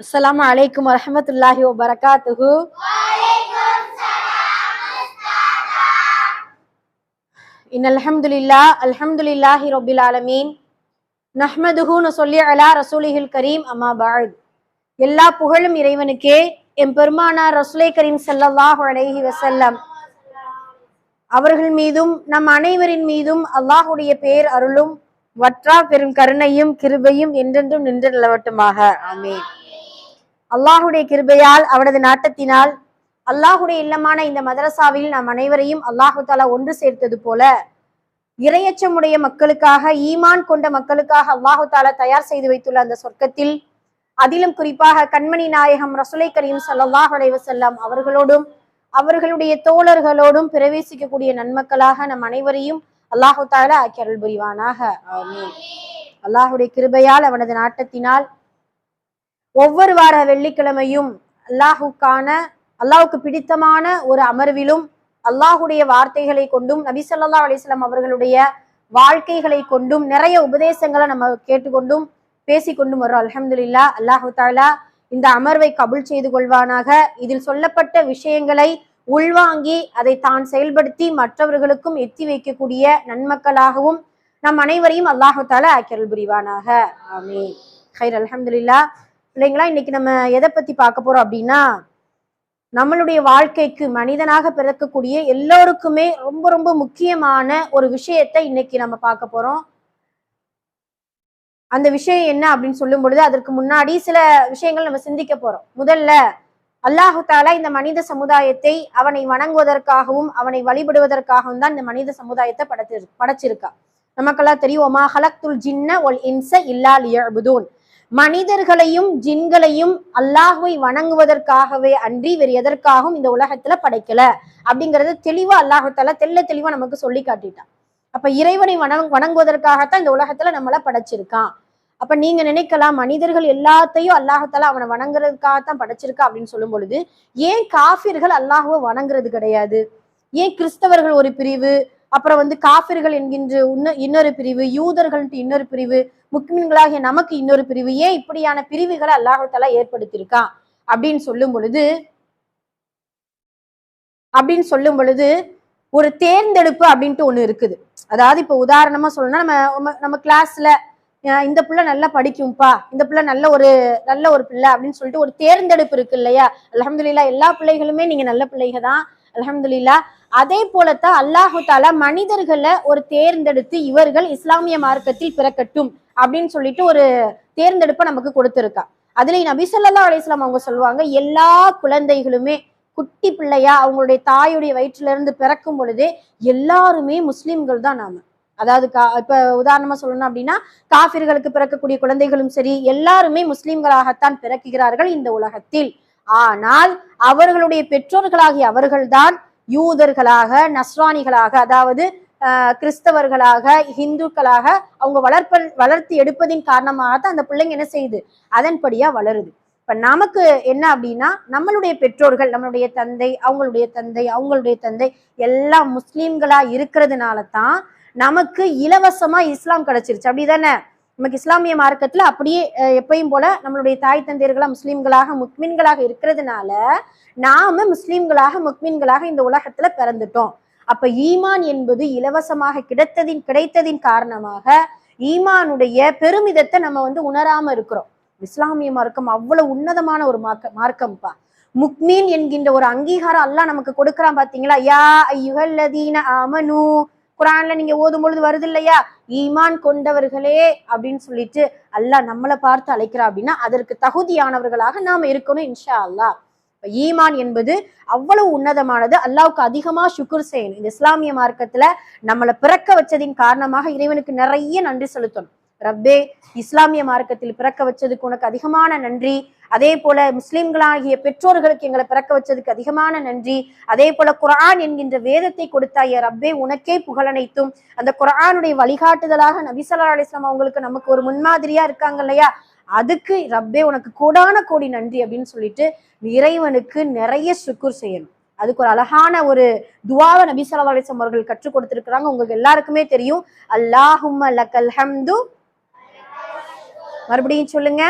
அஸ்லாம் அலைக்கும் வரமத்துல்லாஹி வபரகாத்துஹு. இன் அல்ஹம்துலில்லா அல்ஹம்துலில்லாஹி ரப்பில் ஆலமீன் நஹ்மதுஹு நுஸல்லி அலா ரசூலிஹில் கரீம் அம்மா பஅத். எல்லா புகழும் இறைவனுக்கே எம் பெருமானார் ரசூலை கரீம் செல்லல்லாஹு அலைஹி வசல்லம் அவர்கள் மீதும் நம் அனைவரின் மீதும் அல்லாஹுடைய பேர் அருளும் வற்றா பெரும் கருணையும் கிருபையும் என்றென்றும் நின்று நிலவட்டுமாக ஆமென். அல்லாஹுடைய கிருபையால் அவனது நாட்டத்தினால் அல்லாஹுடைய இல்லமான இந்த மதரசாவில் நாம் அனைவரையும் அல்லாஹு தாலா ஒன்று சேர்த்தது போல இரையச்சமுடைய மக்களுக்காக ஈமான் கொண்ட மக்களுக்காக அல்லாஹு தாலா தயார் செய்து வைத்துள்ள அந்த சொர்க்கத்தில் அதிலும் குறிப்பாக கண்மணி நாயகம் ரசுலை கரீம் ஸல்லல்லாஹு அலைஹி வஸல்லம் அவர்களோடும் அவர்களுடைய தோழர்களோடும் பிரவேசிக்கக்கூடிய நன்மக்களாக நம் அனைவரையும் அல்லாஹு தாலா ஆக்கி அருள் புரிவானாக ஆமீன். அல்லாஹுடைய கிருபையால் அவனது நாட்டத்தினால் ஒவ்வொரு வார வெள்ளிக்கிழமையும் அல்லாஹுக்கான அல்லாஹுக்கு பிடித்தமான ஒரு அமர்விலும் அல்லாஹுடைய வார்த்தைகளை கொண்டும் நபி ஸல்லல்லாஹு அலைஹி அவர்களுடைய வாழ்க்கைகளை கொண்டும் நிறைய உபதேசங்களை நம்ம கேட்டுக்கொண்டும் பேசிக்கொண்டும் வரோம் அலமதுல்லா அல்லாஹு தாலா இந்த அமர்வை கபுல் செய்து கொள்வானாக. இதில் சொல்லப்பட்ட விஷயங்களை உள்வாங்கி அதை தான் செயல்படுத்தி மற்றவர்களுக்கும் எத்தி வைக்கக்கூடிய நன்மக்களாகவும் நம் அனைவரையும் அல்லாஹு தாலா ஆக்கியல் புரிவானாக. ஆமே ஹைர் அல்ஹம்துலில்லா. இல்லைங்களா? இன்னைக்கு நம்ம எதை பத்தி பார்க்க போறோம் அப்படின்னா நம்மளுடைய வாழ்க்கைக்கு மனிதனாக பிறக்கக்கூடிய எல்லோருக்குமே ரொம்ப ரொம்ப முக்கியமான ஒரு விஷயத்தை இன்னைக்கு நம்ம பார்க்க போறோம். அந்த விஷயம் என்ன அப்படின்னு சொல்லும் பொழுது அதற்கு முன்னாடி சில விஷயங்கள் நம்ம சிந்திக்க போறோம். முதல்ல அல்லாஹு தாலா இந்த மனித சமுதாயத்தை அவனை வணங்குவதற்காகவும் அவனை வழிபடுவதற்காகவும் தான் இந்த மனித சமுதாயத்தை படைச்சிரு படைச்சிருக்கா. நமக்கெல்லாம் தெரியும் ஒமா ஹலக்துல் ஜின்ன ஒல் இன்ச இல்லா லியபுதூன் மனிதர்களையும் ஜின்களையும் அல்லாஹுவை வணங்குவதற்காகவே அன்றி வேறு எதற்காகவும் இந்த உலகத்துல படைக்கல. அப்படிங்கறது தெளிவா அல்லாஹத்தால தெல்ல தெளிவா நமக்கு சொல்லி காட்டிட்டான் அப்ப இறைவனை வணங் வணங்குவதற்காகத்தான் இந்த உலகத்துல நம்மள படைச்சிருக்கான். அப்ப நீங்க நினைக்கலாம் மனிதர்கள் எல்லாத்தையும் அல்லாஹத்தால அவனை வணங்குறதுக்காகத்தான் படைச்சிருக்கா அப்படின்னு சொல்லும் பொழுது ஏன் காஃபிர்கள் அல்லாஹுவை வணங்குறது கிடையாது? ஏன் கிறிஸ்தவர்கள் ஒரு பிரிவு? அப்புறம் வந்து காஃபிர்கள் என்கின்ற இன்னொரு பிரிவு யூதர்கள்ட்டு இன்னொரு பிரிவு முக்மீன்களாகிய நமக்கு இன்னொரு பிரிவு ஏன் இப்படியான பிரிவுகளை அல்லாஹால ஏற்படுத்தியிருக்கான் அப்படின்னு சொல்லும் பொழுது அப்படின்னு சொல்லும் பொழுது ஒரு தேர்ந்தெடுப்பு அப்படின்ட்டு ஒண்ணு இருக்குது. அதாவது இப்ப உதாரணமா சொல்லணும்னா நம்ம நம்ம- கிளாஸ்ல இந்த பிள்ளை நல்லா படிக்கும்பா இந்த பிள்ளை நல்ல ஒரு நல்ல ஒரு பிள்ளை அப்படின்னு சொல்லிட்டு ஒரு தேர்ந்தெடுப்பு இருக்கு இல்லையா? அலமதுல்லா எல்லா பிள்ளைகளுமே நீங்க நல்ல பிள்ளைங்க தான். அலமதுல்லா அதே போலத்தான் அல்லாஹு தாலா மனிதர்களை ஒரு தேர்ந்தெடுத்து இவர்கள் இஸ்லாமிய மார்க்கத்தில் பிறக்கட்டும் அப்படின்னு சொல்லிட்டு ஒரு தேர்ந்தெடுப்பை நமக்கு கொடுத்துருக்கா. அதுல நபி ஸல்லல்லாஹு அவங்க சொல்லுவாங்க எல்லா குழந்தைகளுமே குட்டி பிள்ளையா அவங்களுடைய தாயுடைய வயிற்றுல இருந்து பிறக்கும் பொழுதே எல்லாருமே முஸ்லிம்கள் தான் நாம. அதாவது கா இப்ப உதாரணமா சொல்லணும் அப்படின்னா காபிர்களுக்கு பிறக்கக்கூடிய குழந்தைகளும் சரி எல்லாருமே முஸ்லிம்களாகத்தான் பிறக்குகிறார்கள் இந்த உலகத்தில். ஆனால் அவர்களுடைய பெற்றோர்களாகிய அவர்கள்தான் யூதர்களாக நஸ்ரானிகளாக அதாவது கிறிஸ்தவர்களாக இந்துக்களாக அவங்க வளர்ப்ப வளர்த்து எடுப்பதின் காரணமாக தான் அந்த பிள்ளைங்க என்ன செய்யுது? அதன்படியா வளருது. இப்ப நமக்கு என்ன அப்படின்னா நம்மளுடைய பெற்றோர்கள் நம்மளுடைய தந்தை அவங்களுடைய தந்தை அவங்களுடைய தந்தை எல்லாம் முஸ்லீம்களா இருக்கிறதுனால தான் நமக்கு இலவசமா இஸ்லாம் கிடைச்சிருச்சு. அப்படிதானே? நமக்கு இஸ்லாமிய மார்க்கத்துல அப்படியே எப்பயும் போல நம்மளுடைய தாய் தந்தையர்களா முஸ்லீம்களாக முக்மீன்களாக இருக்கிறதுனால நாம முஸ்லீம்களாக முக்மீன்களாக இந்த உலகத்துல பிறந்துட்டோம். அப்ப ஈமான் என்பது இலவசமாக கிடைத்ததின் கிடைத்ததின் காரணமாக ஈமானுடைய பெருமிதத்தை நம்ம வந்து உணராம இருக்கிறோம். இஸ்லாமிய மார்க்கம் அவ்வளவு உன்னதமான ஒரு மார்க்க மார்க்கம்ப்பா. முக்மீன் என்கின்ற ஒரு அங்கீகாரம் அல்லாஹ் நமக்கு கொடுக்கறான் பாத்தீங்களா? யா ஐயுகல்லதீன அமனு குரான்ல நீங்க ஓதும் பொழுது வருது இல்லையா ஈமான் கொண்டவர்களே அப்படின்னு சொல்லிட்டு அல்லாஹ் நம்மளை பார்த்து அழைக்கிறா அப்படின்னா அதற்கு தகுதியானவர்களாக நாம இருக்கணும் இன்ஷா அல்லாஹ். இப்போ ஈமான் என்பது அவ்வளவு உன்னதமானது அல்லாவுக்கு அதிகமா சுக்குர் செய்யணும். இந்த இஸ்லாமிய மார்க்கத்துல நம்மளை பிறக்க வச்சதின் காரணமாக இறைவனுக்கு நிறைய நன்றி செலுத்தணும். ரப்பே இஸ்லாமிய மார்க்கத்தில் பிறக்க வச்சதுக்கு உனக்கு அதிகமான நன்றி. அதே போல முஸ்லிம்களாகிய பெற்றோர்களுக்கு எங்களை பிறக்க வச்சதுக்கு அதிகமான நன்றி. அதே போல குரான் என்கின்ற வேதத்தை கொடுத்தாய ரப்பே உனக்கே புகழனைத்தும். அந்த குரானுடைய வழிகாட்டுதலாக நபிசல்லா அலிஸ்லாம் அவங்களுக்கு நமக்கு ஒரு முன்மாதிரியா இருக்காங்க இல்லையா? அதுக்கு ரப்பே உனக்கு கோடான கோடி நன்றி அப்படின்னு சொல்லிட்டு இறைவனுக்கு நிறைய சுக்குர் செய்யணும். அதுக்கு ஒரு அழகான ஒரு துவாவை நபி ஸல்லல்லாஹு அவர்கள் கற்றுக் கொடுத்திருக்கிறாங்க. உங்களுக்கு எல்லாருக்குமே தெரியும். அல்லாஹும் லக்கல் ஹம்து மறுபடியும் சொல்லுங்க.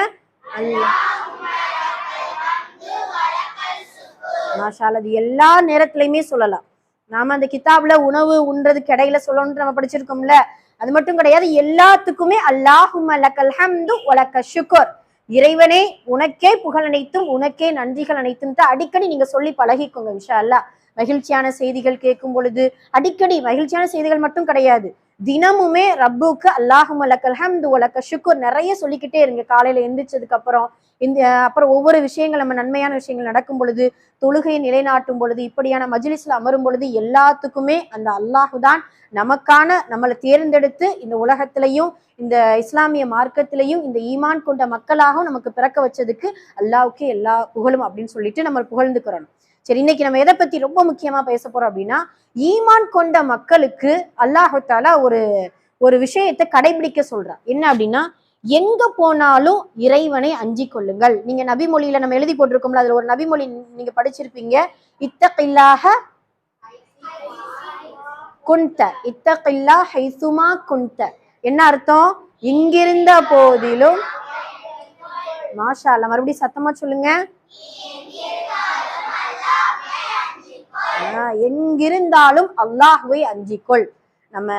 மாஷால் அது எல்லா நேரத்துலையுமே சொல்லலாம். நாம அந்த கிதாப்ல உணவு உண்றது கிடையில சொல்லணும்னு நம்ம படிச்சிருக்கோம்ல அது மட்டும் கிடையாது எல்லாத்துக்குமே அல்லாஹும் அலக்கல் ஹம்து ஒலக்க சுகர் இறைவனே உனக்கே புகழ் அனைத்தும் உனக்கே நன்றிகள் அனைத்தும் தான் அடிக்கடி நீங்க சொல்லி பழகிக்கோங்க விஷா அல்லா மகிழ்ச்சியான செய்திகள் கேட்கும் பொழுது அடிக்கடி மகிழ்ச்சியான செய்திகள் மட்டும் கிடையாது. தினமுமே ரப்புக்கு அல்லாஹு மலக்கல் ஹம்து உலக்க ஷுக்குர் நிறைய சொல்லிக்கிட்டே இருங்க. காலையில எந்திரிச்சதுக்கு அப்புறம் இந்த அப்புறம் ஒவ்வொரு விஷயங்கள் நம்ம நன்மையான விஷயங்கள் நடக்கும் பொழுது தொழுகையை நிலைநாட்டும் பொழுது இப்படியான மஜ்லிஸ்ல அமரும் பொழுது எல்லாத்துக்குமே அந்த அல்லாஹு தான் நமக்கான நம்மளை தேர்ந்தெடுத்து இந்த உலகத்திலையும் இந்த இஸ்லாமிய மார்க்கத்திலையும் இந்த ஈமான் கொண்ட மக்களாகவும் நமக்கு பிறக்க வச்சதுக்கு அல்லாவுக்கு எல்லா புகழும் அப்படின்னு சொல்லிட்டு நம்ம புகழ்ந்துக்கிறோம் சரி இன்னைக்கு நம்ம எதை பத்தி ரொம்ப முக்கியமா பேச போறோம் அப்படின்னா ஈமான் கொண்ட மக்களுக்கு அல்லாஹால ஒரு ஒரு விஷயத்தை கடைபிடிக்க சொல்றான். என்ன அப்படின்னா எங்க போனாலும் இறைவனை அஞ்சி கொள்ளுங்கள். நீங்க நபிமொழியில நம்ம எழுதி போட்டிருக்கோம்ல அதுல ஒரு நபிமொழி நீங்க படிச்சிருப்பீங்க. இத்தகில்லாக குன்த இத்தகில்லா ஹைசுமா குன்த என்ன அர்த்தம்? இங்கிருந்த போதிலும் மாஷா அல்ல மறுபடியும் சத்தமா சொல்லுங்க. எங்கிருந்தாலும் அல்லாஹுவை அஞ்சிக்கொள். நம்ம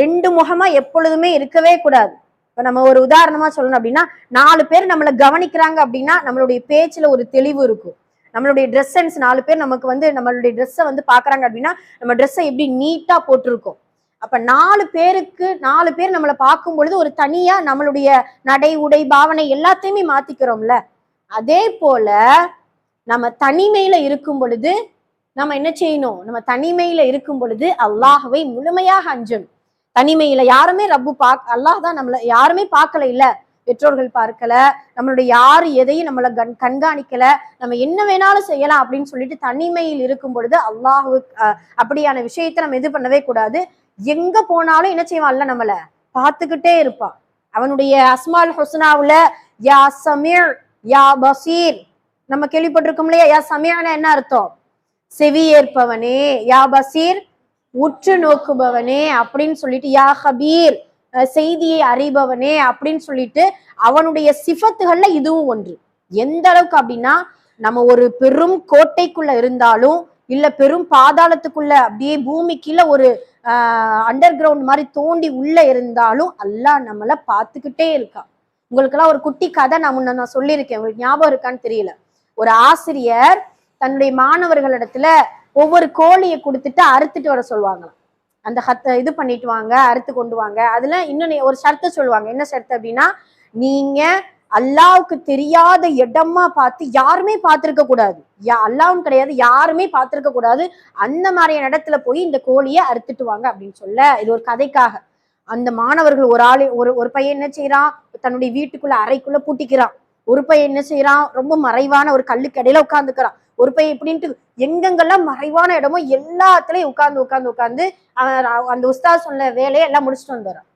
ரெண்டு முகமா எப்பொழுதுமே இருக்கவே கூடாது. இப்ப நம்ம ஒரு உதாரணமா சொல்லணும் அப்படின்னா நாலு பேர் நம்மளை கவனிக்கிறாங்க அப்படின்னா நம்மளுடைய பேச்சுல ஒரு தெளிவு இருக்கும். நம்மளுடைய ட்ரெஸ் சென்ஸ் நாலு பேர் நமக்கு வந்து நம்மளுடைய ட்ரெஸ்ஸை வந்து பாக்குறாங்க அப்படின்னா நம்ம ட்ரெஸ்ஸை எப்படி நீட்டா போட்டிருக்கோம். அப்ப நாலு பேருக்கு நாலு பேர் நம்மளை பார்க்கும் பொழுது ஒரு தனியா நம்மளுடைய நடை உடை பாவனை எல்லாத்தையுமே மாத்திக்கிறோம்ல. அதே போல நம்ம தனிமையில இருக்கும் பொழுது நம்ம என்ன செய்யணும்? நம்ம தனிமையில இருக்கும் பொழுது அல்லாஹவை முழுமையாக அஞ்சணும் தனிமையில யாருமே ரப்பு பாக் அல்லாஹ் தான் நம்மள யாருமே பார்க்கல இல்ல. பெற்றோர்கள் பார்க்கல. நம்மளுடைய யாரு எதையும் நம்மளை கண் கண்காணிக்கல. நம்ம என்ன வேணாலும் செய்யலாம் அப்படின்னு சொல்லிட்டு தனிமையில் இருக்கும் பொழுது அல்லாஹு அப்படியான விஷயத்தை நம்ம இது பண்ணவே கூடாது. எங்க போனாலும் என்ன செய்வான்? அல்ல நம்மள பார்த்துக்கிட்டே இருப்பான். அவனுடைய அஸ்மால் ஹொசனாவுல யா சமீர் யா பசீர். நம்ம கேள்விப்பட்டிருக்கோம் இல்லையா? யா சமீர்னா என்ன அர்த்தம்? செவியேற்பவனே யா பசீர் உற்று நோக்குபவனே அப்படின்னு சொல்லிட்டு யா ஹபீர் செய்தியை அறிபவனே அப்படின்னு சொல்லிட்டு அவனுடைய சிஃபத்துகள்ல இதுவும் ஒன்று. எந்த அளவுக்கு அப்படின்னா நம்ம ஒரு பெரும் கோட்டைக்குள்ள இருந்தாலும் இல்ல பெரும் பாதாளத்துக்குள்ள அப்படியே பூமிக்குள்ள ஒரு அண்டர் கிரவுண்ட் மாதிரி தோண்டி உள்ள இருந்தாலும் அல்லாஹ் நம்மள பார்த்துக்கிட்டே இருக்கான் உங்களுக்கெல்லாம் ஒரு குட்டி கதை நான் முன்ன நான் சொல்லியிருக்கேன். உங்களுக்கு ஞாபகம் இருக்கான்னு தெரியல. ஒரு ஆசிரியர் தன்னுடைய மாணவர்களிடத்துல ஒவ்வொரு கோழியை கொடுத்துட்டு அறுத்துட்டு வர சொல்லுவாங்களாம். அந்த ஹத்த இது பண்ணிட்டு வாங்க அறுத்து கொண்டு வாங்க. அதுல இன்னொன்னு ஒரு ஷர்த்தை சொல்லுவாங்க. என்ன ஷர்த்து அப்படின்னா நீங்க அல்லாவுக்கு தெரியாத இடமா பார்த்து யாருமே பார்த்துருக்க கூடாது. யா அல்லாவும் கிடையாது யாருமே பார்த்துருக்க கூடாது. அந்த மாதிரியான இடத்துல போய் இந்த கோழியை அறுத்துட்டு வாங்க அப்படின்னு சொல்ல இது ஒரு கதைக்காக. அந்த மாணவர்கள் ஒரு ஆள் ஒரு ஒரு பையன் என்ன செய்யறான் தன்னுடைய வீட்டுக்குள்ள அறைக்குள்ள பூட்டிக்கிறான். ஒரு பையன் என்ன செய்யறான் ரொம்ப மறைவான ஒரு கல்லுக்கு இடையில உட்காந்துக்கிறான் ஒரு பையன் இப்படின்ட்டு எங்கெங்கெல்லாம் மறைவான இடமோ எல்லாத்துலயும் உட்கார்ந்து உட்கார்ந்து உட்காந்து அவன் அந்த உஸ்தா சொன்ன வேலையை எல்லாம் முடிச்சுட்டு வந்துடுறான்.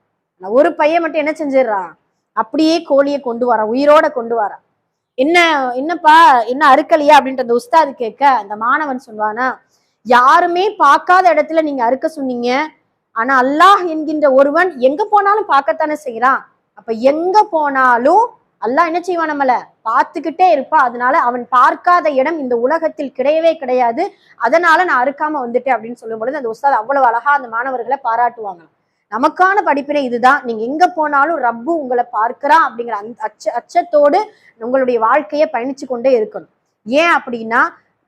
ஒரு பையன் மட்டும் என்ன செஞ்சிடுறான் அப்படியே கோழியை கொண்டு வரான் உயிரோட கொண்டு வரான் என்ன என்னப்பா என்ன அறுக்கலையா அப்படின்ற அந்த உஸ்தாது கேட்க அந்த மாணவன் சொல்வானா யாருமே பார்க்காத இடத்துல நீங்க அறுக்க சொன்னீங்க ஆனா அல்லாஹ் என்கின்ற ஒருவன் எங்க போனாலும் பார்க்கத்தானே செய்யறான் அப்ப எங்க போனாலும் அல்லாஹ் என்ன செய்வான் நம்மள? பார்த்துக்கிட்டே இருப்பா. அதனால அவன் பார்க்காத இடம் இந்த உலகத்தில் கிடையவே கிடையாது. அதனால நான் அறுக்காம வந்துட்டேன் அப்படின்னு சொல்லும் பொழுது அந்த உஸ்தாத் அவ்வளவு அழகா அந்த மாணவர்களை பாராட்டுவாங்க நமக்கான படிப்பினை இதுதான். நீங்க எங்க போனாலும் ரப்பு உங்களை பார்க்கிறான் அப்படிங்கிற அந்த அச்ச அச்சத்தோடு உங்களுடைய வாழ்க்கையை பயணிச்சு கொண்டே இருக்கணும். ஏன் அப்படின்னா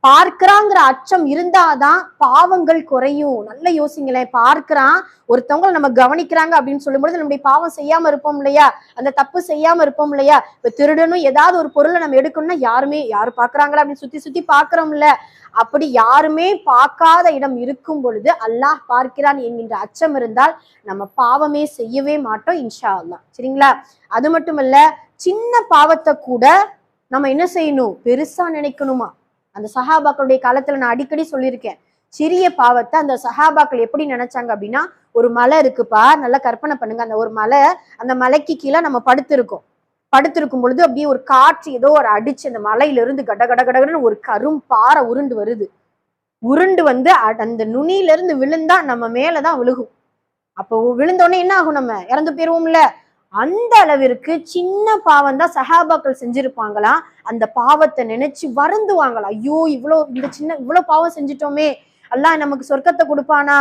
பார்க்கிறாங்கிற அச்சம் இருந்தாதான் பாவங்கள் குறையும். நல்ல யோசிங்களேன் பார்க்கிறான். ஒருத்தவங்களை நம்ம கவனிக்கிறாங்க அப்படின்னு சொல்லும்பொழுது நம்முடைய பாவம் செய்யாம இருப்போம் இல்லையா? அந்த தப்பு செய்யாம இருப்போம் இல்லையா? இப்ப திருடனும் ஏதாவது ஒரு பொருளை நம்ம எடுக்கணும்னா யாருமே யாரு பாக்குறாங்களா அப்படின்னு சுத்தி சுத்தி பாக்குறோம்ல அப்படி யாருமே பார்க்காத இடம் இருக்கும் பொழுது அல்லாஹ் பார்க்கிறான் என்கின்ற அச்சம் இருந்தால் நம்ம பாவமே செய்யவே மாட்டோம் இன்ஷா அல்லா சரிங்களா? அது மட்டும் இல்ல சின்ன பாவத்தை கூட நம்ம என்ன செய்யணும்? பெருசா நினைக்கணுமா? அந்த சஹாபாக்களுடைய காலத்துல நான் அடிக்கடி சொல்லியிருக்கேன். சிறிய பாவத்தை அந்த சஹாபாக்கள் எப்படி நினைச்சாங்க அப்படின்னா ஒரு மலை இருக்குப்பா நல்லா கற்பனை பண்ணுங்க. அந்த ஒரு மலை அந்த மலைக்கு கீழே நம்ம படுத்திருக்கோம். படுத்திருக்கும் பொழுது அப்படியே ஒரு காற்று ஏதோ ஒரு அடிச்சு அந்த மலையில இருந்து கட கட கடகடன்னு ஒரு கரும் பாறை உருண்டு வருது. உருண்டு வந்து அந்த நுனியில இருந்து விழுந்தா நம்ம மேலதான் விழுகும். அப்போ விழுந்தோடனே என்ன ஆகும் நம்ம? இறந்து போயிருவோம்ல. அந்த அளவிற்கு சின்ன பாவம் தான் சஹாபாக்கள் செஞ்சிருப்பாங்களாம் அந்த பாவத்தை நினைச்சு வருந்துவாங்களா? ஐயோ இவ்வளோ இந்த சின்ன இவ்வளோ பாவம் செஞ்சிட்டோமே. அல்லாஹ் நமக்கு சொர்க்கத்தை கொடுப்பானா?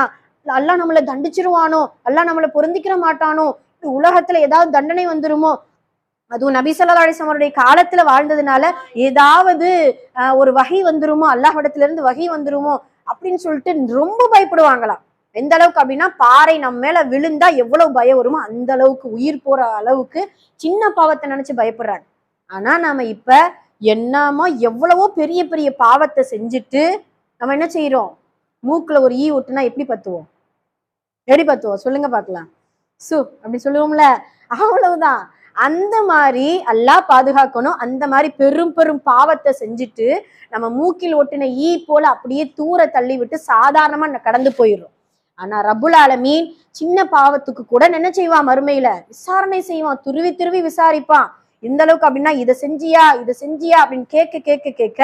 அல்லாஹ் நம்மளை தண்டிச்சிருவானோ? அல்லாஹ் நம்மளை பொருந்திக்கிற மாட்டானோ? உலகத்துல ஏதாவது தண்டனை வந்துருமோ? அதுவும் நபி ஸல்லல்லாஹு அலைஹி காலத்துல வாழ்ந்ததுனால ஏதாவது ஆஹ், ஒரு வகை வந்துருமோ? அல்லாஹ்விடத்துல இருந்து வகை வந்துருமோ? அப்படின்னு சொல்லிட்டு ரொம்ப பயப்படுவாங்களாம். எந்த அளவுக்கு அப்படின்னா பாறை நம்ம மேல விழுந்தா எவ்வளவு பயம் வருமோ அந்த அளவுக்கு உயிர் போற அளவுக்கு சின்ன பாவத்தை நினைச்சு பயப்படுறாங்க ஆனா நாம இப்ப என்னமோ எவ்வளவோ பெரிய பெரிய பாவத்தை செஞ்சுட்டு நம்ம என்ன செய்யறோம் மூக்குல ஒரு ஈ ஒட்டுனா எப்படி பத்துவோம்? எப்படி பத்துவோம்? சொல்லுங்க பார்க்கலாம். சு அப்படி சொல்லுவோம்ல. அவ்வளவுதான். அந்த மாதிரி எல்லாம் பாதுகாக்கணும். அந்த மாதிரி பெரும் பெரும் பாவத்தை செஞ்சுட்டு நம்ம மூக்கில் ஒட்டின ஈ போல அப்படியே தூர தள்ளி விட்டு சாதாரணமா கடந்து போயிடுறோம். ஆனா ரபுல் ஆலமீன் சின்ன பாவத்துக்கு கூட என்ன செய்வான் மறுமையில? விசாரணை செய்வான் துருவி துருவி விசாரிப்பான் எந்த அளவுக்கு அப்படின்னா இதை செஞ்சியா? இதை செஞ்சியா? அப்படின்னு கேட்க கேட்க கேட்க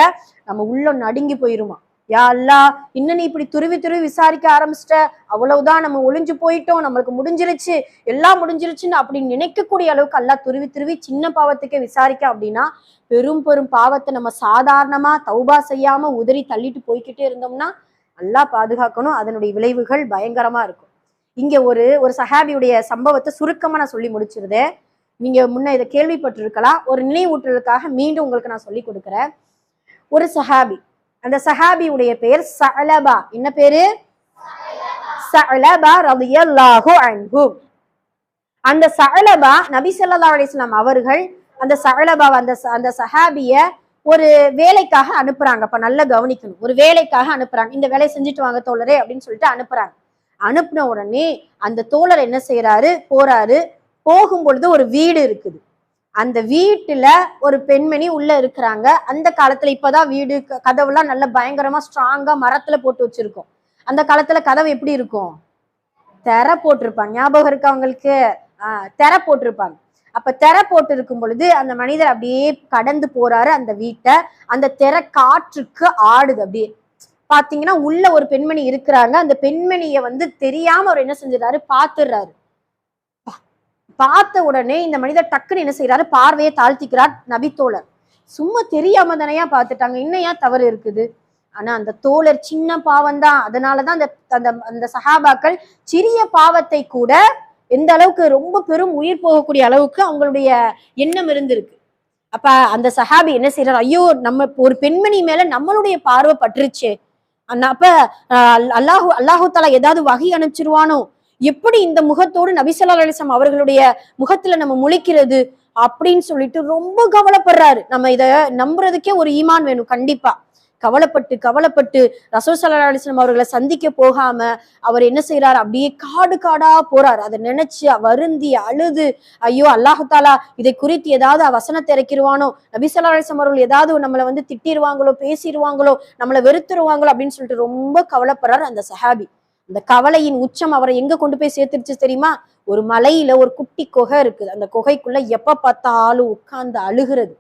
நம்ம உள்ள நடுங்கி போயிருமா? யா அல்லா இன்னும் நீ இப்படி துருவி துருவி விசாரிக்க ஆரம்பிச்சிட்ட. அவ்வளவுதான் நம்ம ஒளிஞ்சு போயிட்டோம். நம்மளுக்கு முடிஞ்சிருச்சு. எல்லாம் முடிஞ்சிருச்சுன்னு அப்படின்னு நினைக்கக்கூடிய அளவுக்கு அல்லா துருவி துருவி சின்ன பாவத்துக்கே விசாரிக்க அப்படின்னா பெரும் பெரும் பாவத்தை நம்ம சாதாரணமா தௌபா செய்யாம உதறி தள்ளிட்டு போய்க்கிட்டே இருந்தோம்னா நல்லா பாதுகாக்கணும். அதனுடைய விளைவுகள் பயங்கரமா இருக்கும். இங்க ஒரு ஒரு சஹாபியுடைய சம்பவத்தை சுருக்கமா நான் சொல்லி முடிச்சிருது. நீங்க முன்ன இதை கேள்விப்பட்டிருக்கலாம். ஒரு நினைவூட்டலுக்காக மீண்டும் உங்களுக்கு நான் சொல்லி கொடுக்குறேன். ஒரு சஹாபி. அந்த சஹாபியுடைய பெயர் சலபா என்ன பேரு? சலபா ரலியல்லாஹு அன்ஹு. அந்த சலபா நபி சல்லா அலிஸ்லாம் அவர்கள் அந்த சலபா அந்த ச- அந்த சஹாபிய ஒரு வேலைக்காக அனுப்புறாங்க. அப்ப நல்லா கவனிக்கணும். ஒரு வேலைக்காக அனுப்புறாங்க. இந்த வேலையை செஞ்சுட்டு வாங்க தோழரே அப்படின்னு சொல்லிட்டு அனுப்புறாங்க. அனுப்புன உடனே அந்த தோழர் என்ன செய்யறாரு போறாரு. போகும் பொழுது ஒரு வீடு இருக்குது. அந்த வீட்டுல ஒரு பெண்மணி உள்ள இருக்கிறாங்க. அந்த காலத்துல இப்பதான் வீடு க- கதவுலாம் நல்ல பயங்கரமா ஸ்ட்ராங்கா மரத்துல போட்டு வச்சிருக்கோம். அந்த காலத்துல கதவு எப்படி இருக்கும்? திரை போட்டிருப்பாங்க. ஞாபகம் இருக்கு அவங்களுக்கு ஆஹ் தெர போட்டிருப்பாங்க. அப்ப திரை போட்டு இருக்கும் பொழுது அந்த மனிதர் அப்படியே கடந்து போறாரு அந்த வீட்டை. அந்த திரை காற்றுக்கு ஆடுது அப்படியே. பாத்தீங்கன்னா உள்ள ஒரு பெண்மணி இருக்கிறாங்க. அந்த பெண்மணிய வந்து தெரியாம அவர் என்ன செஞ்சிடறாரு? பாத்துடுறாரு. பா- பார்த்த உடனே இந்த மனிதர் டக்குன்னு என்ன செய்யறாரு பார்வையை தாழ்த்திக்கிறார் நபித்தோழர் சும்மா தெரியாம தானையா பார்த்துட்டாங்க இன்னும் ஏன் தவறு இருக்குது? ஆனா அந்த தோழர் சின்ன பாவம் தான் அதனாலதான் அந்த அந்த அந்த சஹாபாக்கள் சிறிய பாவத்தை கூட எந்த அளவுக்கு ரொம்ப பெரும் உயிர் போகக்கூடிய அளவுக்கு அவங்களுடைய எண்ணம் இருந்திருக்கு. அப்ப அந்த சஹாபி என்ன செய்யறாரு ஐயோ நம்ம ஒரு பெண்மணி மேல நம்மளுடைய பார்வை பட்டுருச்சு. அண்ணா, அப்ப அல்லாஹு அல்லாஹு தாலா ஏதாவது வகை அனுப்பிச்சிருவானோ? எப்படி இந்த முகத்தோடு நபிசல்லா அலிசம் அவர்களுடைய முகத்துல நம்ம முழிக்கிறது? அப்படின்னு சொல்லிட்டு ரொம்ப கவலைப்படுறாரு. நம்ம இத நம்புறதுக்கே ஒரு ஈமான் வேணும். கண்டிப்பா. கவலைப்பட்டு கவலைப்பட்டு ரசூல் சல்லா அலிஸ்லாம் அவர்களை சந்திக்க போகாம அவர் என்ன செய்யறாரு அப்படியே காடு காடா போறார். அதை நினைச்சு வருந்தி அழுது ஐயோ அல்லாஹாலா இதை குறித்து ஏதாவது வசனத்தை இறக்கிடுவானோ? நபி ஸல்லல்லாஹு அவர்கள் ஏதாவது நம்மளை வந்து திட்டிடுவாங்களோ பேசிடுவாங்களோ நம்மளை வெறுத்துருவாங்களோ? அப்படின்னு சொல்லிட்டு ரொம்ப கவலைப்படுறாரு அந்த சஹாபி. அந்த கவலையின் உச்சம் அவரை எங்க கொண்டு போய் சேர்த்துருச்சு தெரியுமா? ஒரு மலையில ஒரு குட்டி குகை இருக்குது. அந்த குகைக்குள்ள எப்ப பார்த்தாலும் உட்கார்ந்து அழுகிறது.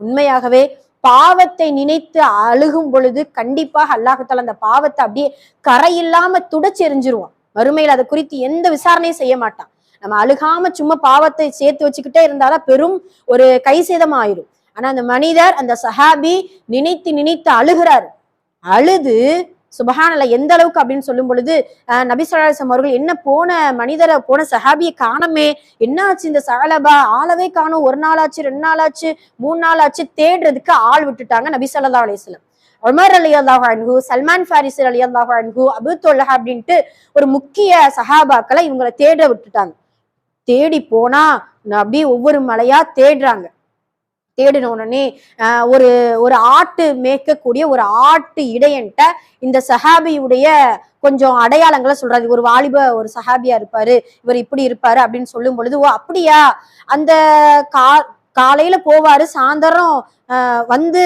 உண்மையாகவே பாவத்தை நினைத்து அழுகும் பொழுது கண்டிப்பாக அல்லாஹத்தால் அந்த பாவத்தை அப்படியே கரையில்லாம துடைச்சு எறிஞ்சிருவான் மறுமையில் அதை குறித்து எந்த விசாரணையும் செய்ய மாட்டான். நம்ம அழுகாம சும்மா பாவத்தை சேர்த்து வச்சுக்கிட்டே இருந்தாலும் பெரும் ஒரு கை சேதம் ஆயிரும் ஆனா அந்த மனிதர் அந்த சஹாபி நினைத்து நினைத்து அழுகிறாரு. அழுது சுபஹானல்ல எந்த அளவுக்கு அப்படின்னு சொல்லும் பொழுது அஹ், நபி அவர்கள் என்ன போன மனிதரை போன சஹாபியை காணமே என்ன ஆச்சு இந்த சகலபா ஆளவே காணும் ஒரு நாள் ஆச்சு ரெண்டு நாள் ஆச்சு மூணு நாள் ஆச்சு தேடுறதுக்கு ஆள் விட்டுட்டாங்க நபி அலிஸ்லம் உமர் அலி அல்லாஹ் அன்ஹு சல்மான் ஃபாரிசர் அலி அல்லாஹ் அன்ஹு அபு தொல்லஹா அப்படின்ட்டு ஒரு முக்கிய சஹாபாக்களை இவங்களை தேட விட்டுட்டாங்க. தேடி போனா நபி ஒவ்வொரு மலையா தேடுறாங்க. தேடின உடனே ஒரு ஒரு ஆட்டு மேய்க்கக்கூடிய ஒரு ஆட்டு இடையன்ட்ட இந்த சஹாபியுடைய கொஞ்சம் அடையாளங்களை சொல்றாரு. ஒரு வாலிப ஒரு சஹாபியா இருப்பாரு. இவர் இப்படி இருப்பாரு அப்படின்னு சொல்லும் பொழுது ஓ அப்படியா? அந்த கா காலையில போவாரு சாயந்தரம் வந்து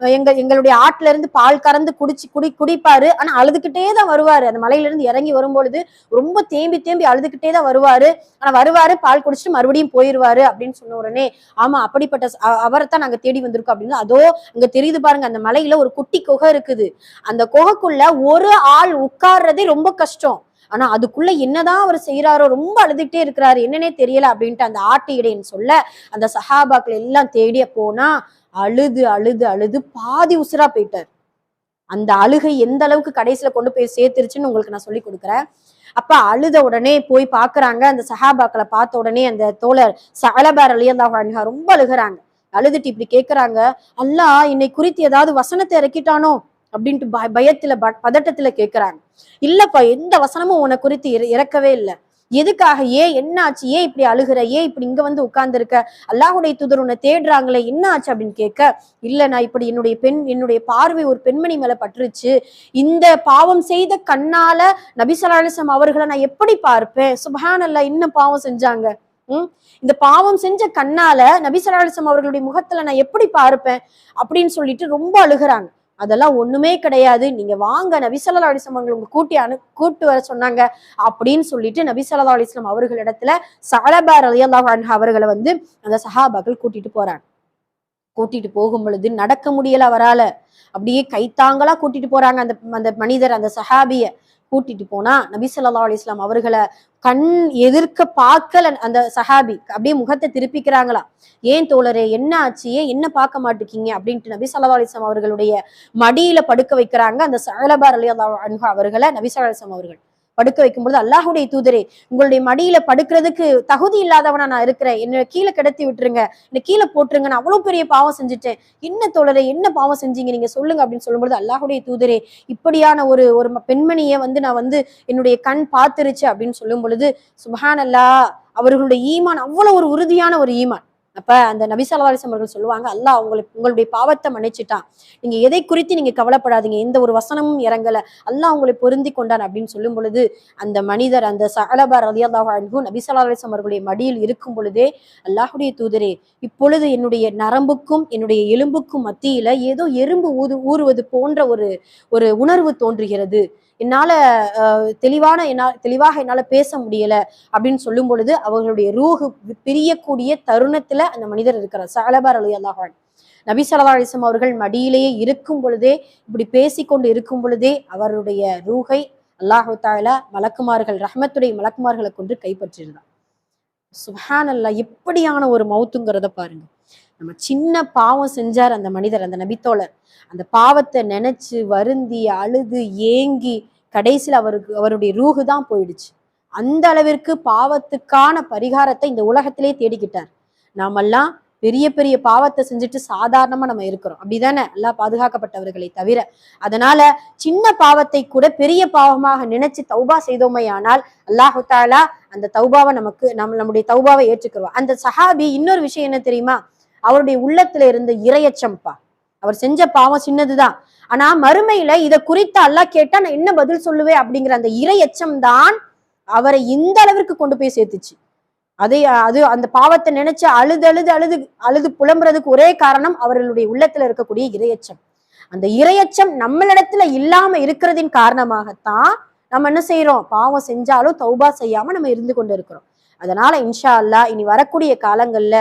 எங்க எங்களுடைய ஆட்டுல இருந்து பால் கறந்து குடிச்சு குடி குடிப்பாரு. ஆனா அழுதுகிட்டே தான் வருவாரு. அந்த மலையில இருந்து இறங்கி வரும்பொழுது ரொம்ப தேம்பி தேம்பி அழுதுகிட்டே தான் வருவாரு. ஆனா வருவாரு பால் குடிச்சிட்டு மறுபடியும் போயிருவாரு அப்படின்னு சொன்ன உடனே ஆமா அப்படிப்பட்ட அவரை தான் நாங்க தேடி வந்திருக்கோம் அப்படின்னு. அதோ அங்க தெரியுது பாருங்க அந்த மலையில ஒரு குட்டி குகை இருக்குது. அந்த குகைக்குள்ள ஒரு ஆள் உட்கார்றதே ரொம்ப கஷ்டம். ஆனா அதுக்குள்ள என்னதான் அவர் செய்யறாரோ ரொம்ப அழுதுகிட்டே இருக்கிறாரு. என்னன்னே தெரியல அப்படின்ட்டு அந்த ஆட்டு இடையன்னு சொல்ல அந்த சஹாபாக்கள் எல்லாம் தேடிய போனா அழுது அழுது அழுது பாதி உசுரா போயிட்டார். அந்த அழுகை எந்த அளவுக்கு கடைசியில கொண்டு போய் சேர்த்துருச்சுன்னு உங்களுக்கு நான் சொல்லி கொடுக்குறேன். அப்ப அழுத உடனே போய் பாக்குறாங்க அந்த சஹாபாக்களை பார்த்த உடனே அந்த தோழர் சலபார் அலியல்லாஹ் ரொம்ப அழுகுறாங்க. அழுதுட்டு இப்படி கேட்குறாங்க அல்லாஹ் என்னை குறித்து ஏதாவது வசனத்தை இறக்கிட்டானோ? அப்படின்ட்டு பய பயத்துல பதட்டத்துல கேட்குறாங்க இல்லப்பா எந்த வசனமும் உன்னை குறித்து இறக்கவே இல்லை. எதுக்காக ஏன் என்ன ஆச்சு ஏன் இப்படி அழுகுற ஏன் இப்படி இங்க வந்து உட்கார்ந்துருக்க? அல்லாஹுடைய தூதர் உன்னை தேடுறாங்களே என்ன ஆச்சு அப்படின்னு கேட்க இல்ல நான் இப்படி என்னுடைய பெண் என்னுடைய பார்வை ஒரு பெண்மணி மேல பட்டுருச்சு. இந்த பாவம் செய்த கண்ணால நபிசலாலிசம் அவர்களை நான் எப்படி பார்ப்பேன்? சுபஹான் அல்ல இன்னும் பாவம் செஞ்சாங்க. ம்? இந்த பாவம் செஞ்ச கண்ணால நபிசலாலிசம் அவர்களுடைய முகத்துல நான் எப்படி பார்ப்பேன் அப்படின்னு சொல்லிட்டு ரொம்ப அழுகுறாங்க. அதெல்லாம் ஒண்ணுமே கிடையாது. நீங்க வாங்க நபிசல்லா அலிஸ்லாம் அவர்கள் உங்க கூட்டி அனு கூட்டு வர சொன்னாங்க அப்படின்னு சொல்லிட்டு நபிசல்லா அலிஸ்லாம் அவர்களிடத்துல சலபார் அலியல்லாஹ் அன்ஹா அவர்களை வந்து அந்த சஹாபாக்கள் கூட்டிட்டு போறாங்க. கூட்டிட்டு போகும் பொழுது நடக்க முடியல அவரால. அப்படியே கைத்தாங்களா கூட்டிட்டு போறாங்க அந்த அந்த மனிதர் அந்த சஹாபிய கூட்டிட்டு போனா நபி ஸல்லல்லாஹு அலைஹி அவர்களை கண் எதிர்க்க பார்க்கல அந்த சஹாபி. அப்படியே முகத்தை திருப்பிக்கிறாங்களா? ஏன் தோழரே என்ன ஆச்சு? ஏன் என்ன பார்க்க மாட்டேக்கீங்க அப்படின்ட்டு நபி ஸல்லல்லாஹு அவர்களுடைய மடியில படுக்க வைக்கிறாங்க அந்த சலபார் அலியல்லாஹு அன்ஹு அவர்களை நபி ஸல்லல்லாஹு அவர்கள். படுக்க வைக்கும்போது அல்லாஹுடைய தூதரே உங்களுடைய மடியில படுக்கிறதுக்கு தகுதி இல்லாதவனா நான் இருக்கிறேன். என்ன கீழே கிடத்தி விட்டுருங்க. என்ன கீழே போட்டுருங்க. நான் அவ்வளவு பெரிய பாவம் செஞ்சுட்டேன். என்ன தோழரே என்ன பாவம் செஞ்சீங்க? நீங்க சொல்லுங்க அப்படின்னு சொல்லும்போது அல்லாஹுடைய தூதரே இப்படியான ஒரு ஒரு ம- பெண்மணியை வந்து நான் வந்து என்னுடைய கண் பார்த்துருச்சு அப்படின்னு சொல்லும் பொழுது சுபஹான் அவர்களுடைய ஈமான் அவ்வளவு ஒரு உறுதியான ஒரு ஈமான். அப்ப அந்த நபி அவர்கள் சொல்லுவாங்க அல்லாஹ் அவங்களுக்கு உங்களுடைய பாவத்தை மன்னிச்சுட்டான். நீங்க எதை குறித்து நீங்க கவலைப்படாதீங்க. எந்த ஒரு வசனமும் இறங்கல. அல்லாஹ் உங்களை பொருந்தி கொண்டான். அப்படின்னு சொல்லும் பொழுது அந்த மனிதர் அந்த சகலபார் ரலியல்லாஹு அன்பு நபி அவர்களுடைய மடியில் இருக்கும் பொழுதே அல்லாஹுடைய தூதரே இப்பொழுது என்னுடைய நரம்புக்கும் என்னுடைய எலும்புக்கும் மத்தியில ஏதோ எறும்பு ஊது ஊறுவது போன்ற ஒரு ஒரு உணர்வு தோன்றுகிறது. என்னால தெளிவான என்னால் தெளிவாக என்னால பேச முடியல அப்படின்னு சொல்லும் பொழுது அவர்களுடைய ரூஹு பிரியக்கூடிய தருணத்துல அந்த மனிதர் இருக்கிறார். சகலபார் அலி அல்லாஹான் நபி ஸல்லல்லாஹு அவர்கள் மடியிலேயே இருக்கும் பொழுதே இப்படி பேசிக்கொண்டு இருக்கும் பொழுதே அவருடைய ரூகை அல்லாஹு தாலா மலக்குமார்கள் ரஹமத்துடைய மலக்குமார்களை கொண்டு கைப்பற்றிருந்தார் சுஹான் அல்லா எப்படியான ஒரு மௌத்துங்கிறத பாருங்க. நம்ம சின்ன பாவம் செஞ்சார் அந்த மனிதர் அந்த நபித்தோழர். அந்த பாவத்தை நினைச்சு வருந்தி அழுது ஏங்கி கடைசியில் அவருக்கு அவருடைய ரூஹு தான் போயிடுச்சு. அந்த அளவிற்கு பாவத்துக்கான பரிகாரத்தை இந்த உலகத்திலே தேடிக்கிட்டார். நாமெல்லாம் பெரிய பெரிய பாவத்தை செஞ்சுட்டு சாதாரணமா நம்ம இருக்கிறோம். அப்படிதானே? எல்லா பாதுகாக்கப்பட்டவர்களை தவிர. அதனால சின்ன பாவத்தை கூட பெரிய பாவமாக நினைச்சு தௌபா செய்தோமையானால் அல்லாஹு தாலா அந்த தௌபாவை நமக்கு நம்ம நம்முடைய தௌபாவை ஏற்றுக்கிறோம் அந்த சஹாபி இன்னொரு விஷயம் என்ன தெரியுமா? அவருடைய உள்ளத்துல இருந்த இரையச்சம்பா அவர் செஞ்ச பாவம் சின்னதுதான். ஆனா மறுமையில இதை குறித்து அல்லாஹ் கேட்டா நான் என்ன பதில் சொல்லுவேன்? அப்படிங்கிற அந்த இரையச்சம் தான் அவரை இந்த அளவிற்கு கொண்டு போய் சேர்த்துச்சு. அதை அது அந்த பாவத்தை நினைச்சு அழுது அழுது அழுது அழுது புலம்புறதுக்கு ஒரே காரணம் அவர்களுடைய உள்ளத்துல இருக்கக்கூடிய இரையச்சம். அந்த இரையச்சம் நம்மளிடத்துல இல்லாம இருக்கிறதின் காரணமாகத்தான் நம்ம என்ன செய்யறோம் பாவம் செஞ்சாலும் தௌபா செய்யாம நம்ம இருந்து கொண்டு இருக்கிறோம். அதனால இன்ஷா அல்லாஹ் இனி வரக்கூடிய காலங்கள்ல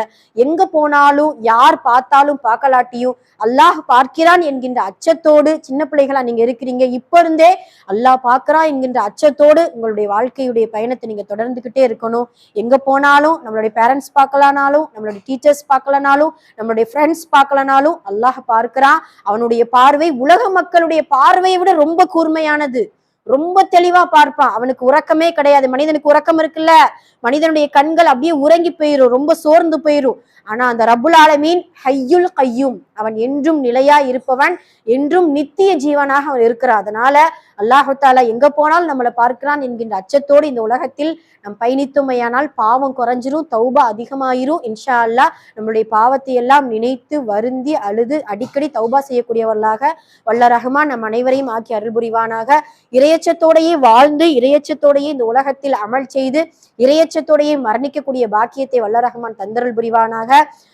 எங்க போனாலும் யார் பார்த்தாலும் பார்க்கலாட்டியும் அல்லாஹ் பார்க்கிறான் என்கின்ற அச்சத்தோடு சின்ன பிள்ளைகளா நீங்க இருக்கிறீங்க. இப்ப இருந்தே அல்லாஹ் பார்க்கறான் என்கின்ற அச்சத்தோடு உங்களுடைய வாழ்க்கையுடைய பயணத்தை நீங்க தொடர்ந்துகிட்டே இருக்கணும். எங்க போனாலும் நம்மளுடைய பேரண்ட்ஸ் பார்க்கலானாலும் நம்மளுடைய டீச்சர்ஸ் பார்க்கலனாலும் நம்மளுடைய ஃப்ரெண்ட்ஸ் பார்க்கலனாலும் அல்லாஹ் பார்க்கிறான். அவனுடைய பார்வை உலக மக்களுடைய பார்வையை விட ரொம்ப கூர்மையானது. ரொம்ப தெளிவா பார்ப்பான். அவனுக்கு உறக்கமே கிடையாது. மனிதனுக்கு உறக்கம் இருக்குல்ல? மனிதனுடைய கண்கள் அப்படியே உறங்கி போயிரும். ரொம்ப சோர்ந்து போயிரும். ஆனா அந்த ரபுல் ஆலமீன் ஹையுல் கையும் அவன் என்றும் நிலையா இருப்பவன் என்றும் நித்திய ஜீவனாக அவன் இருக்கிறான். அதனால அல்லாஹாலா எங்க போனாலும் நம்மளை பார்க்கிறான் என்கின்ற அச்சத்தோடு இந்த உலகத்தில் நம் பயணித்துமையானால் பாவம் குறைஞ்சிரும் தௌபா அதிகமாயிரும். இன்ஷா அல்லாஹ் நம்மளுடைய பாவத்தை எல்லாம் நினைத்து வருந்தி அழுது அடிக்கடி தௌபா செய்யக்கூடியவர்களாக வல்ல ரஹ்மான் நம் அனைவரையும் ஆக்கி அருள் புரிவானாக இரையச்சத்தோடையே வாழ்ந்து இரையச்சத்தோடையே இந்த உலகத்தில் அமல் செய்து இரையச்சத்தோடையே மரணிக்கக்கூடிய பாக்கியத்தை வல்ல ரஹ்மான் தந்தருள் புரிவானாக.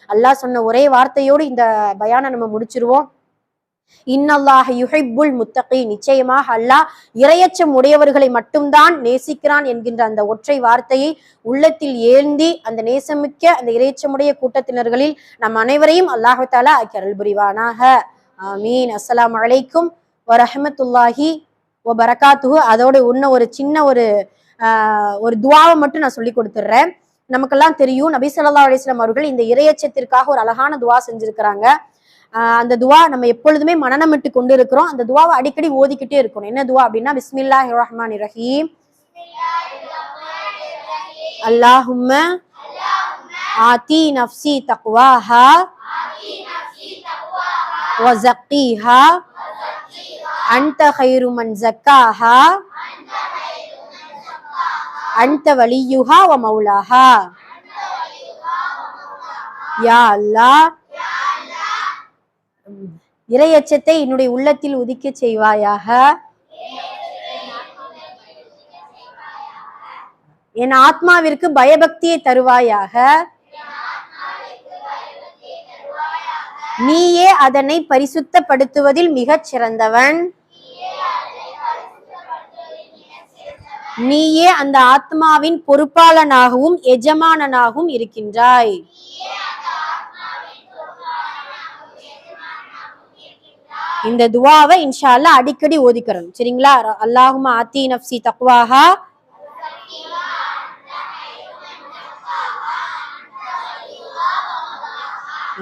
அல்லாஹ் சொன்ன ஒரே வார்த்தையோடு இந்த பயானை நம்ம முடிச்சிருவோம். இன்னல்லாஹ யுஹிப்புல் முத்தகி. நிச்சயமாக அல்லாஹ் இரையச்சம் உடையவர்களை மட்டும்தான் நேசிக்கிறான் என்கின்ற அந்த ஒற்றை வார்த்தையை உள்ளத்தில் ஏந்தி அந்த நேசமிக்க அந்த இரையச்சமுடைய கூட்டத்தினர்களில் நம் அனைவரையும் அல்லாஹால அருள் புரிவானாக. ஆமீன். அஸ்லாம் அலைக்கும் வரஹமத்துல்லாஹி ஓ பரகாத்துஹு அதோட இன்னும் ஒரு சின்ன ஒரு ஒரு துவாவை மட்டும் நான் சொல்லி கொடுத்துட்றேன். நமக்கெல்லாம் தெரியும் நபி சொல்லா அலிஸ்லாம் அவர்கள் இந்த இறையச்சத்திற்காக ஒரு அழகான துவா செஞ்சிருக்கிறாங்க. அந்த துவா நம்ம எப்பொழுதுமே மனநமிட்டு கொண்டு இருக்கிறோம் அந்த துவாவை அடிக்கடி ஓதிக்கிட்டே இருக்கணும். என்ன துவா அப்படின்னா பிஸ்மில்லா ரஹ்மான் ரஹீம். அல்லாஹும்ம ஆதி நஃப்சி தக்வாஹா வசக்கீஹா அன்ட ஹைருமன் ஜக்காஹா. அந்த வலியுஹா வ மௌலாஹா. யா அல்லா. இறையச்சத்தை என்னுடைய உள்ளத்தில் உதிக்க செய்வாயாக. என் ஆத்மாவிற்கு பயபக்தியை தருவாயாக. நீயே அதனை பரிசுத்தப்படுத்துவதில் மிகச் சிறந்தவன். நீயே அந்த ஆத்மாவின் பொறுப்பாளனாகவும் எஜமானனாகவும் இருக்கின்றாய். இந்த துவாவை இன்ஷா அல்லா அடிக்கடி ஓதிக்கிறோம் சரிங்களா? அல்லாஹும ஆத்தி நப்சி தக்வாஹா.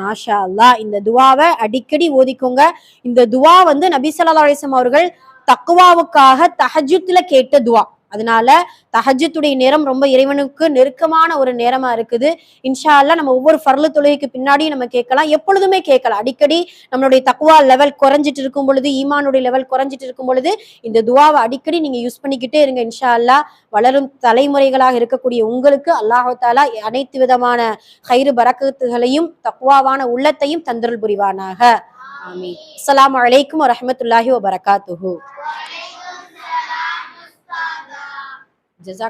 மாஷா அல்லாஹ் இந்த துவாவை அடிக்கடி ஓதிக்கோங்க. இந்த துவா வந்து நபி சல்லா அலைஹி அவர்கள் தக்குவாவுக்காக தஹஜுத்துல கேட்ட துவா. அதனால தஹஜ்ஜுத்துடைய நேரம் ரொம்ப இறைவனுக்கு நெருக்கமான ஒரு நேரமா இருக்குது. இன்ஷா அல்லாஹ் நம்ம ஒவ்வொரு ஃபர்லு தொழுகைக்கு பின்னாடியும் நம்ம கேட்கலாம். எப்பொழுதுமே கேட்கலாம். அடிக்கடி நம்மளுடைய தக்வா லெவல் குறைஞ்சிட்டு இருக்கும் பொழுது ஈமானுடைய லெவல் குறைஞ்சிட்டு இருக்கும் பொழுது இந்த துவாவை அடிக்கடி நீங்க யூஸ் பண்ணிக்கிட்டே இருங்க. இன்ஷா அல்லாஹ் வளரும் தலைமுறைகளாக இருக்கக்கூடிய உங்களுக்கு அல்லாஹு தாலா அனைத்து விதமான ஹைரு பரக்கத்துகளையும் தக்வாவான உள்ளத்தையும் தந்தருள் புரிவானாக. ஆமீன். அஸ்ஸலாமு அலைக்கும் வரஹ்மத்துல்லாஹி வபரகாத்துஹு. জেজাক